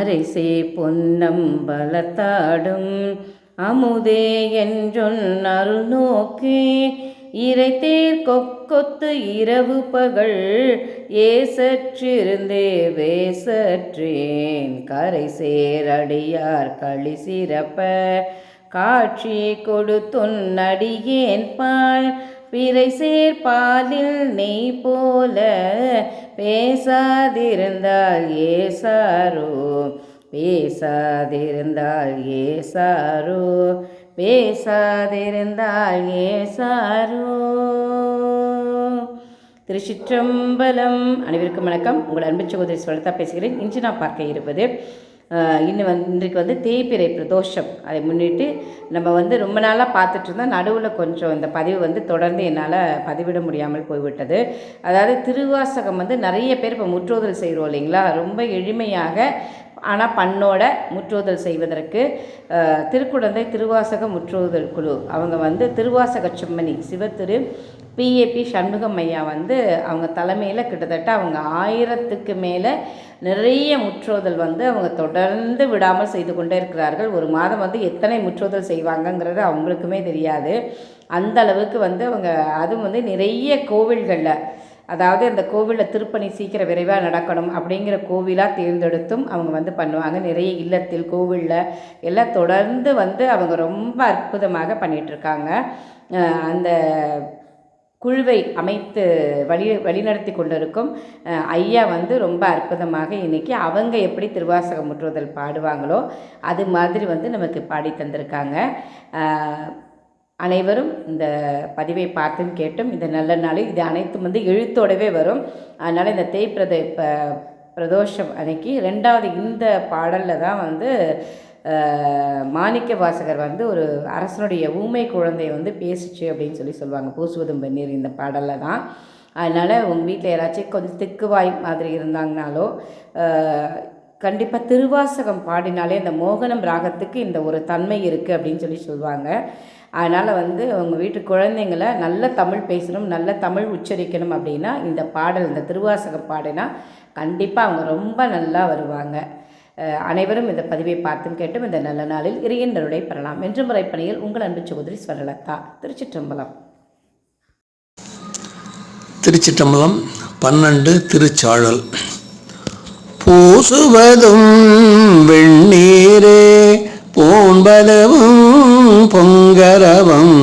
அரிசே பொன்னம் பலத்தாடும் அமுதே என்றொன் அருள் நோக்கி. இறைத்தேர் கொக்கொத்து இரவு பகல் ஏசற்றிருந்தே வேசற்றேன். கரை சேரடியார் களி சிறப்ப காட்சி கொடுத்துன் கொடுத்துன்னடியேன் பால். பிறை சேர்பாலில் நெய் போல பேசாதிருந்தால் ஏசாரோ? பேசாதிருந்தால் ஏசாரோ? பேசாதிருந்தால் ஏசாரோ? திருச்சிற்றம்பலம் அனைவருக்கும் வணக்கம். உங்கள் அன்பு சகோதரி சொல்லித்தா பேசுகிறேன். இன்று நான் பார்க்க இருப்பது இன்னும் வந்து இன்றைக்கு வந்து தேய்பிறை பிரதோஷம். அதை முன்னிட்டு நம்ம வந்து ரொம்ப நாளாக பார்த்துட்டு இருந்தோம் நடுவில் கொஞ்சம் இந்த பதிவு வந்து தொடர்ந்து என்னால் பதிவிட முடியாமல் போய்விட்டது. அதாவது திருவாசகம் வந்து நிறைய பேர் இப்போ முற்றோதல் செய்கிறோம் இல்லைங்களா? ரொம்ப எளிமையாக ஆனால் பண்ணோட முற்றோதல் செய்வதற்கு திருக்குழந்தை திருவாசக முற்றோதல் குழு. அவங்க வந்து திருவாசக செம்மணி சிவத்திரு பிஏபி சண்முகம் ஐயா வந்து அவங்க தலைமையில் கிட்டத்தட்ட அவங்க ஆயிரத்துக்கு மேலே நிறைய முற்றோதல் வந்து அவங்க தொடர்ந்து விடாமல் செய்து கொண்டே இருக்கிறார்கள். ஒரு மாதம் வந்து எத்தனை முற்றோதல் செய்வாங்கங்கிறது அவங்களுக்குமே தெரியாது. அந்த அளவுக்கு வந்து அவங்க அதுவும் வந்து நிறைய கோவில்களில் அதாவது அந்த கோவிலில் திருப்பணி சீக்கிரம் விரைவாக நடக்கணும் அப்படிங்கிற கோவிலாக தேர்ந்தெடுத்தும் அவங்க வந்து பண்ணுவாங்க. நிறைய இல்லத்தில் கோவிலில் எல்லாம் தொடர்ந்து வந்து அவங்க ரொம்ப அற்புதமாக பண்ணிகிட்ருக்காங்க அந்த குழுவை அமைத்து வழி வழிநடத்தி கொண்டிருக்கும் ஐயா வந்து ரொம்ப அற்புதமாக இன்னைக்கு அவங்க எப்படி திருவாசகம் முற்றுதல் பாடுவாங்களோ அது மாதிரி வந்து நமக்கு பாடி தந்திருக்காங்க அனைவரும் இந்த பதிவை பார்த்தும் கேட்டும். இந்த நல்ல நாள் இது அனைத்தும் வந்து எழுத்தோடவே வரும். அதனால் இந்த தேய்பிரத ப பிரதோஷம் அன்னைக்கு ரெண்டாவது இந்த பாடலில் தான் வந்து மாணிக்க வாசகர் வந்து ஒரு அரசனுடைய ஊமை குழந்தைய வந்து பேசிச்சு அப்படின்னு சொல்லி சொல்லுவாங்க. பூசுவதும் வெந்நீர் இந்த பாடலில் தான். அதனால் உங்கள் வீட்டில் யாராச்சும் கொஞ்சம் திக்குவாய் மாதிரி இருந்தாங்கனாலோ கண்டிப்பாக திருவாசகம் பாடினாலே அந்த மோகனம் ராகத்துக்கு இந்த ஒரு தன்மை இருக்குது அப்படின்னு சொல்லி சொல்லுவாங்க. அதனால் வந்து உங்கள் வீட்டு குழந்தைங்கள நல்ல தமிழ் பேசணும் நல்ல தமிழ் உச்சரிக்கணும் அப்படின்னா இந்த பாடல் இந்த திருவாசகம் பாடினா கண்டிப்பாக அவங்க ரொம்ப நல்லா வருவாங்க. அனைவரும் இந்த பதிவை பார்த்தும் கேட்டும் இந்த நல்ல நாளில் இறையன்றருடைய பெறலாம். என்று முறைப்பணியில் உங்கள் அன்பு சகோதரி ஸ்வரலதா திருச்சிற்றம்பலம். திருச்சிற்றம்பலம் பன்னெண்டு திருச்சாழல். பூசுவதும் வெண்ணீரே போன்பதும் பொங்கரவம்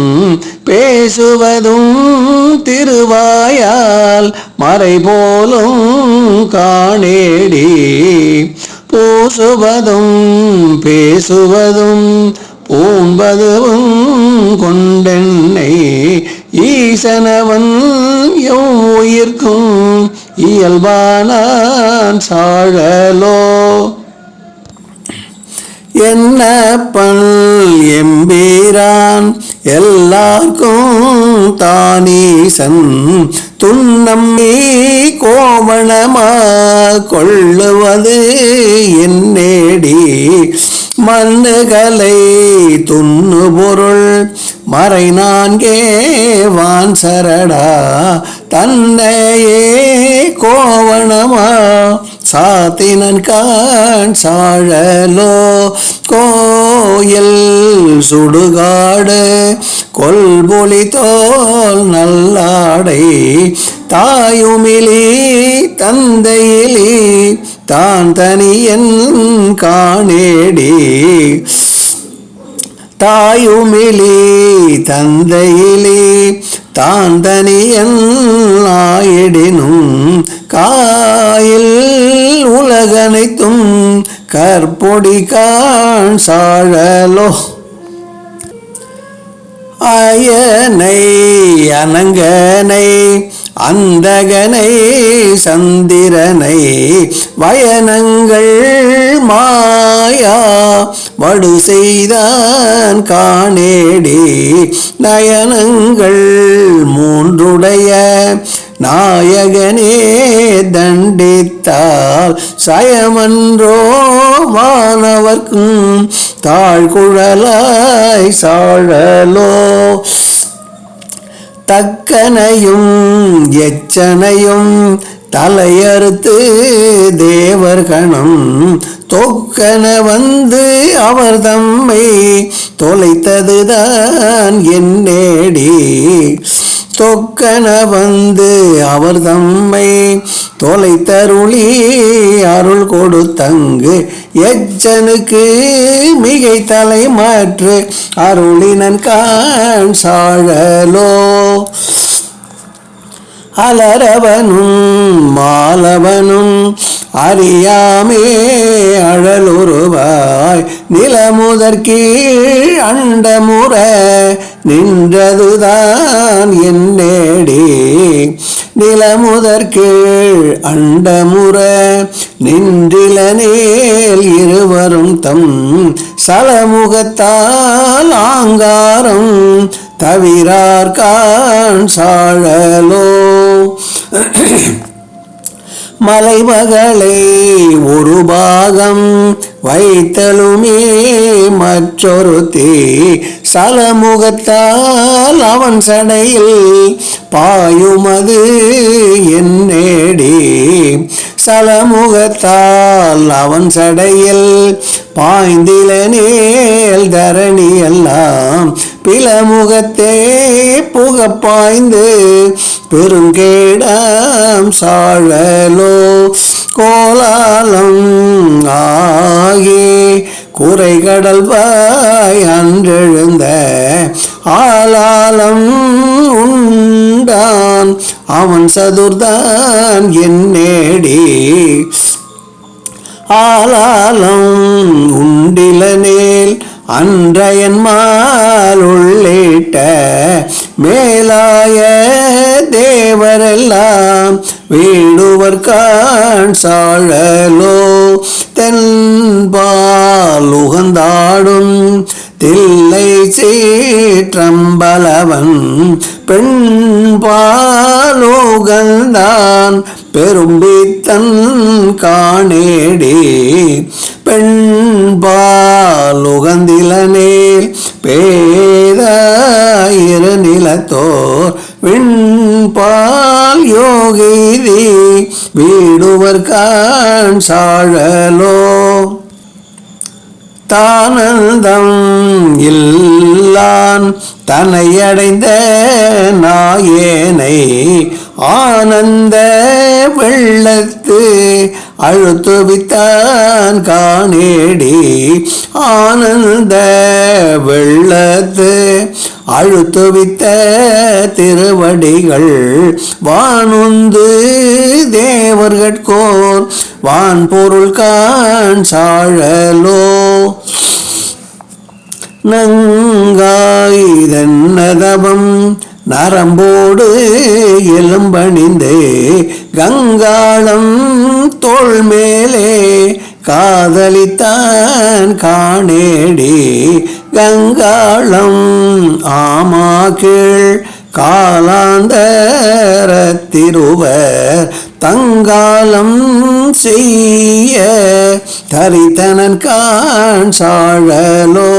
பேசுவதும் திருவாயால் மறை போலும் காணேடி. பூசுவதும் பேசுவதும் பூம்பதுவும் கொண்டென்னை ஈசனவன் எவ் உயிர்க்கும் இயல்பானான் சாழலோ என்ன பல் எம்பீரான்? எல்லார்க்கும் தானீசன். துண்ணம்மி கோவணமா கொள்ளுவது என்னேடி மண்ணுகளை துண்ணு பொருள் மறை நான்கே வான் சரடா தன்னையே கோவணமா? சாத்தினன் கான் சாழலோ? கோயில் சுடுகாடு கொல்பொலி தோல் நல்லாடை தாயுமிலி தந்தையிலி தான் தனியன் காணேடி. தாயுமிலே தந்தையிலே தான் தனியன் ஆயிடினும் காயில் உலகனைத்தும் கற்பொடி காண் சாழலோ. அயனை அனங்கனை அந்தகனை சந்திரனை வயனங்கள் மாயா வடு செய்தான் காணேடி. நயனங்கள் மூன்றுடைய நாயகனே தண்டித்தால் சயமன்றோ மாணவர்க்கும் தாழ்குழலாய் சாழலோ. தக்கனையும் எச்சனையும் தலையறுத்து தேவர்கணம் தொக்கன வந்து அவர் தம்மை தொலைத்ததுதான் என்னேடி தொக்கன வந்து அவர் தம்மை தொலைத்தருளி அருள் கொடுத்தங்கு. எச்சனுக்கு மிகை தலை மாற்று அருளினன் காண் சாழலோ. அலரவனும் மாலவனும் அறியாமே அழலுருவாய். நிலமுதற்கீழ் அண்டமுற நின்றதுதான் என்னேடி நிலமுதற் கீழ் அண்டமுற நின்றிலனேல் இருவரும் தம் சலமுகத்தால் ஆங்காரம் தவிரார்கான் சாழலோ. மலைமகளை ஒரு பாகம் வைத்தலுமே மற்றொரு தீ சலமுகத்தால் அவன் சடையில் பாயுமது என்னேடி சலமுகத்தால் அவன் சடையில் பாய்ந்தில நேல் தரணி எல்லாம் பிளமுகத்தே புக பாய்ந்து பெருங்கேடம் சாழலோ கோலாலம் ஆகி. குறைகடல் வாய் அன்றெழுந்த ஆளாலம் உண்டான். அவன் சதுர்தான் என்னேடி ஆளாலம் உண்டிலனேல் அன்றையன் மால் உள்ளிட்ட மேலாய தேவரெல்லாம் வீடுவர் காண் சாழலோ தென்பால் உகந்தாடும் தில்லை சீற்றம்பலவன் பெண்பாலோகந்தான் பெரும்பித்தன் காணேடி. பெண்பாலுகந்திலனேல் இரு நிலத்தோர் விண்பால் யோகிதி வீடுவர் காண் சாழலோ. தானந்தம் இல்லான் தனையடைந்த நாயேனை ஆனந்த வெள்ளத்து அழுத்துவித்தான் காணேடி. ஆனந்த வெள்ளத்து அழுத்துவித்த திருவடிகள் வானுந்து தேவர்கட்கோர் வான் பொருள் கான் சாழலோ. நங்காயுதன்னதவம் நரம்போடு எலும்பணிந்து. கங்காளம் தோல் மேலே காதலித்தான் காணேடி. கங்காளம் ஆமா கீழ் காலாந்தர திருவர் தங்காலம் செய்ய தரித்தனன் காண் சாழலோ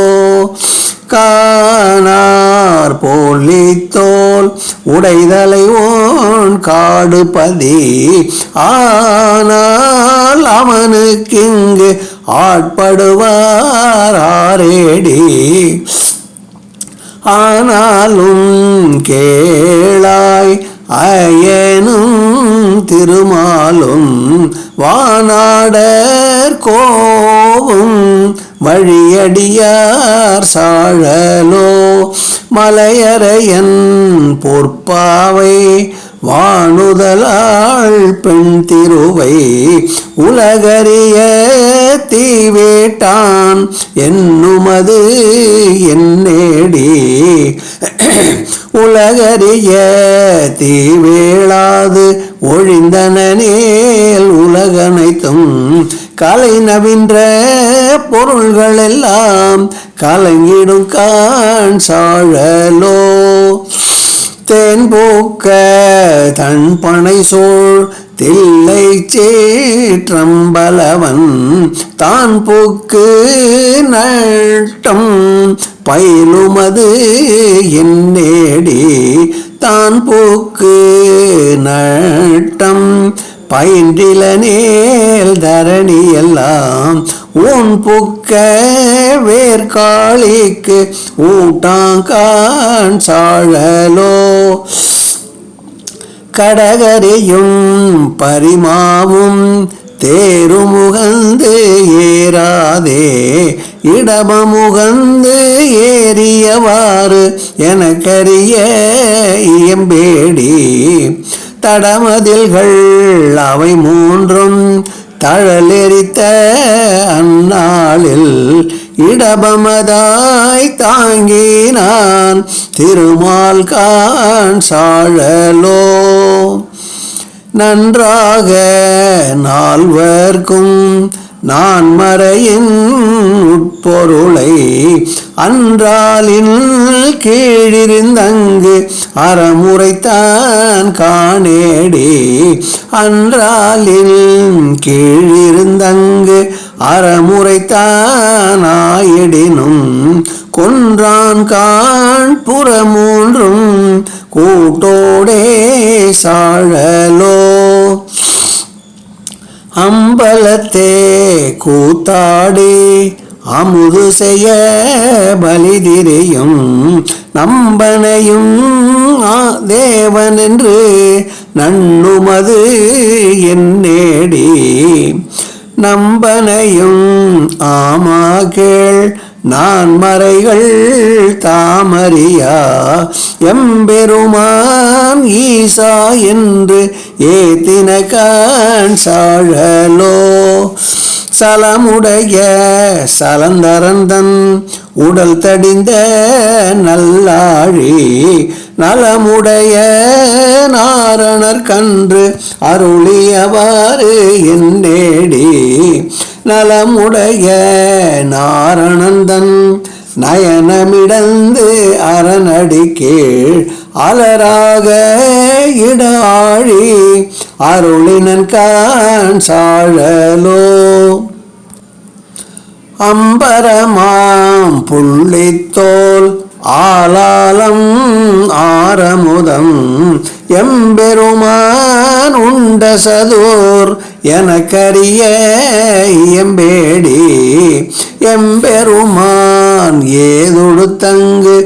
காணார் போலித்தோல் உடைதலை ஓன் காடுபதி ஆனால் அவனுக்கிங்கு ஆட்படுவார் ஆரேடி. ஆனாலும் கேளாய் அயனும் திருமாலும் வானாடர் கோவும் வழியடியார் சாழலோ மலையரையன் பொற்பாவை வானுதலாள் பெண் திருவை உலகறிய தீவேட்டான் என்னுமது என்னேடி உலகறிய தீவேளாது ஒழிந்தனேல் உலகனைத்தும் கலை நவின்ற பொருள்கள் எல்லாம் கலங்கிடும் காண் சாழலோ. தேன் போக்க தன் பனை சோழ் தில்லை சேற்றம்பலவன் தான் போக்கு நட்டம் பயிலுமது என்னேடி தான் போக்கு நட்டம். பயின்றில நேல் தரணி எல்லாம் ஊன் புக்க வேர்காளிக்கு ஊட்டாங்கான் சாழலோ. கடகரையும் பரிமாவும் தேருமுகந்து ஏறாதே. இடமமுகந்து ஏறியவாறு எனக்கரிய இயம்பேடி. தடமதில்கள். அவை மூன்றும் தழலெரித்த அந்நாளில் இடபமதாய் தாங்கினான். திருமால் கான் சாழலோ. நன்றாக நால்வர்க்கும் நான் மறையின் உட்பொருளை அன்றாலின் கீழிருந்தங்கு அறமுறைத்தான் காணேடி. அன்றாலில் கீழிருந்தங்கு அறமுறைத்தான் ஆயிடினும் கொன்றான் காண் புறமூன்றும் கூட்டோடே சாழலோ. அம்பலத்தே கூத்தாடி அமுது செய்ய பலிதிரையும் நம்பனையும் தேவன் என்று நண்ணுமது என்னேடி நம்பனையும் ஆமா கேள் நான் மறைகள் தாமரியா எம்பெருமான் ஈசா என்று ஏத்தின கான் சாழலோ. சலமுடைய சலந்தரந்தன் உடல் தடிந்த நல்லாழி நலமுடைய நாரணர் கன்று அருளியவாறு என்னேடி நலமுடைய நாரணந்தன் நயனமிடந்து அரணடி கீழ் அலராக இடாழி அருளினன் கான் சாழலோ. அம்பரமாம் புள்ளித்தோல் ஆலாலம் ஆரமுதம் எம்பெருமான் உண்ட சதூர் எனக்கரிய எம்பேடி எம்பெருமான் ஏதொழுத்தங்கு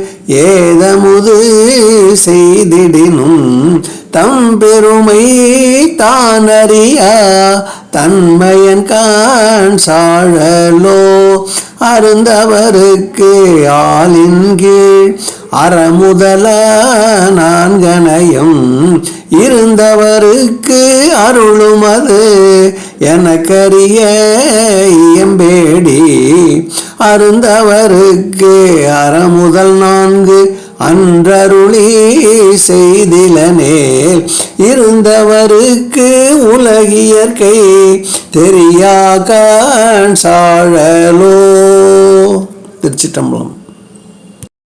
ஏதமுது செய்திடினும் தம் பெருமை தானறியா தன்மையன் கான் சாழலோ அருந்தவருக்கு ஆளின் கீழ் அறமுதல நான்கனையும் இருந்தவருக்கு அருளுமது எனக்கரிய இயம்பேடி அருந்தவருக்கு அறமுதல் நான்கு அன்றருளி செய்திலனேல் இருந்தவருக்கு உலகியற்கை தெரியாகான் சாழலோ. திருச்சிட்டம்பலம்